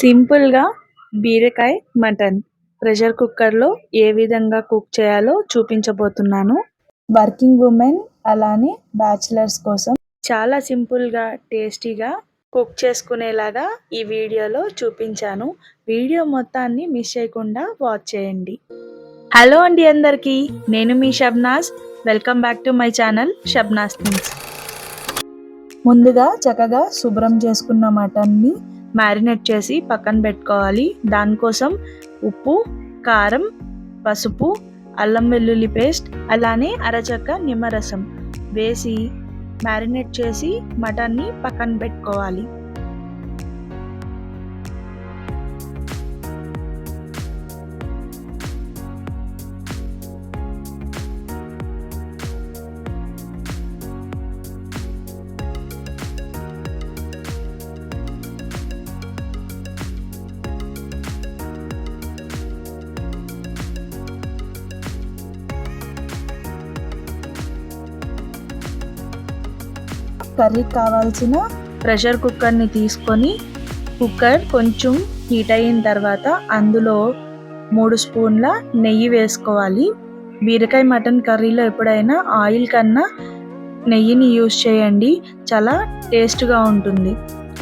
సింపుల్గా బీరకాయ mutton pressure కుక్కర్లో ఏ విధంగా కుక్ చేయాలో చూపించబోతున్నాను. వర్కింగ్ ఉమెన్ అలానే బ్యాచిలర్స్ కోసం చాలా సింపుల్గా టేస్టీగా కుక్ చేసుకునేలాగా ఈ వీడియోలో చూపించాను. వీడియో మొత్తాన్ని మిస్ చేయకుండా వాచ్ చేయండి. హలో అండి అందరికీ నేను మీ Shabnas welcome back to my channel Shabnas things. ముందుగా చక్కగా శుభ్రం చేసుకున్న మటన్ని మ్యారినేట్ చేసి పక్కన పెట్టుకోవాలి. దానికోసం ఉప్పు కారం పసుపు అల్లం వెల్లుల్లి పేస్ట్ అలానే అరచక్క నిమ్మరసం వేసి మ్యారినేట్ చేసి మటన్ని పక్కన పెట్టుకోవాలి. కర్రీకి కావాల్సిన ప్రెషర్ కుక్కర్ని తీసుకొని కుక్కర్ కొంచెం హీట్ అయిన తర్వాత అందులో మూడు స్పూన్ల నెయ్యి వేసుకోవాలి. బీరకాయ మటన్ కర్రీలో ఎప్పుడైనా ఆయిల్ కన్నా నెయ్యిని యూజ్ చేయండి. చాలా టేస్ట్గా ఉంటుంది.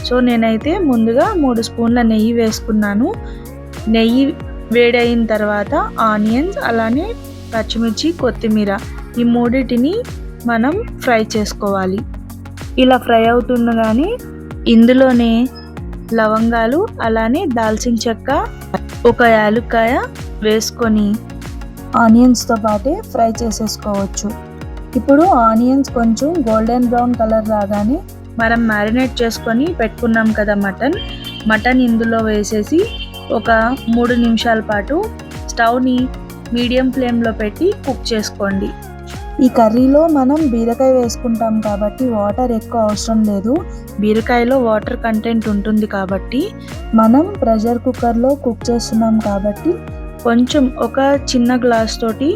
సో నేనైతే ముందుగా మూడు స్పూన్ల నెయ్యి వేసుకున్నాను. నెయ్యి వేడైన తర్వాత ఆనియన్స్ అలానే పచ్చిమిర్చి కొత్తిమీర ఈ మూడింటిని మనం ఫ్రై చేసుకోవాలి. ఇలా ఫ్రై అవుతుండగానే ఇందులోనే లవంగాలు అలానే దాల్చిన చెక్క ఒక యాలుక్కాయ వేసుకొని ఆనియన్స్తో పాటే ఫ్రై చేసేసుకోవచ్చు. ఇప్పుడు ఆనియన్స్ కొంచెం గోల్డెన్ బ్రౌన్ కలర్ రాగానే మనం మ్యారినేట్ చేసుకొని పెట్టుకున్నాం కదా మటన్. మటన్ ఇందులో వేసేసి ఒక మూడు నిమిషాల పాటు స్టవ్ని మీడియం ఫ్లేమ్లో పెట్టి కుక్ చేసుకోండి. ఈ కర్రీలో మనం బీరకాయ వేసుకుంటాం కాబట్టి వాటర్ ఎక్కువ అవసరం లేదు. బీరకాయలో వాటర్ కంటెంట్ ఉంటుంది కాబట్టి మనం ప్రెషర్ కుక్కర్లో కుక్ చేస్తున్నాం కాబట్టి కొంచెం ఒక చిన్న గ్లాస్ తోటి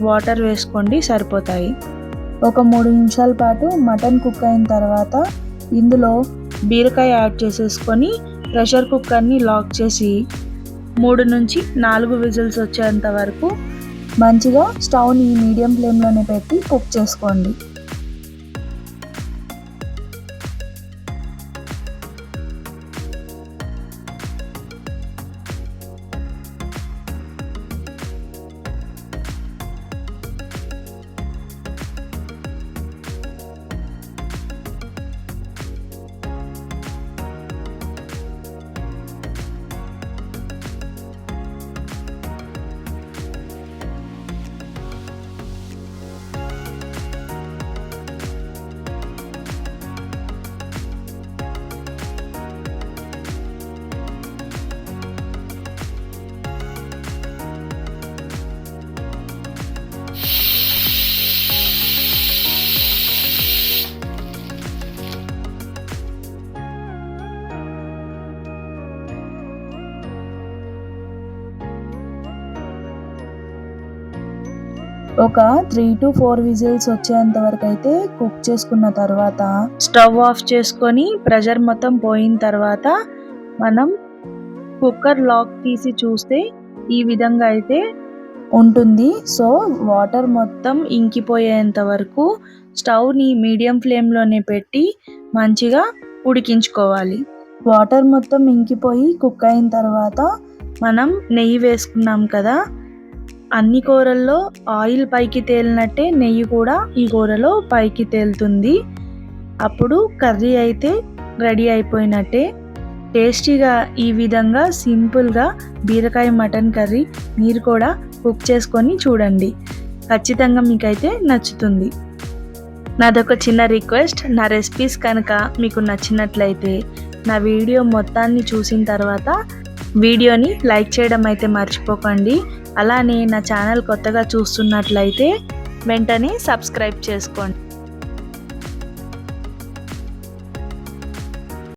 వాటర్ వేసుకోండి సరిపోతాయి. ఒక మూడు నిమిషాల పాటు మటన్ కుక్ అయిన తర్వాత ఇందులో బీరకాయ యాడ్ చేసేసుకొని ప్రెషర్ కుక్కర్ని లాక్ చేసి మూడు నుంచి నాలుగు విజిల్స్ వచ్చేంత వరకు మంచిగా స్టవ్ని మీడియం ఫ్లేమ్లోనే పెట్టి కుక్ చేసుకోండి. ఒక త్రీ టు ఫోర్ విజిల్స్ వచ్చేంత వరకు అయితే కుక్ చేసుకున్న తర్వాత స్టవ్ ఆఫ్ చేసుకొని ప్రెషర్ మొత్తం పోయిన తర్వాత మనం కుక్కర్ లాక్ తీసి చూస్తే ఈ విధంగా అయితే ఉంటుంది. సో వాటర్ మొత్తం ఇంకిపోయేంత వరకు స్టవ్ని మీడియం ఫ్లేమ్లోనే పెట్టి మంచిగా ఉడికించుకోవాలి. వాటర్ మొత్తం ఇంకిపోయి కుక్ అయిన తర్వాత మనం నెయ్యి వేసుకున్నాం కదా అన్ని కూరల్లో ఆయిల్ పైకి తేలినట్టే నెయ్యి కూడా ఈ కూరలో పైకి తేలుతుంది. అప్పుడు కర్రీ అయితే రెడీ అయిపోయినట్టే. టేస్టీగా ఈ విధంగా సింపుల్గా బీరకాయ మటన్ కర్రీ మీరు కూడా కుక్ చేసుకొని చూడండి. ఖచ్చితంగా మీకైతే నచ్చుతుంది. నాదొక చిన్న రిక్వెస్ట్ నా రెసిపీస్ కనుక మీకు నచ్చినట్లయితే నా వీడియో మొత్తాన్ని చూసిన తర్వాత వీడియోని లైక్ చేయడం అయితే మర్చిపోకండి. అలానే నా ఛానల్ కొత్తగా చూస్తున్నట్లయితే వెంటనే సబ్స్క్రైబ్ చేసుకోండి.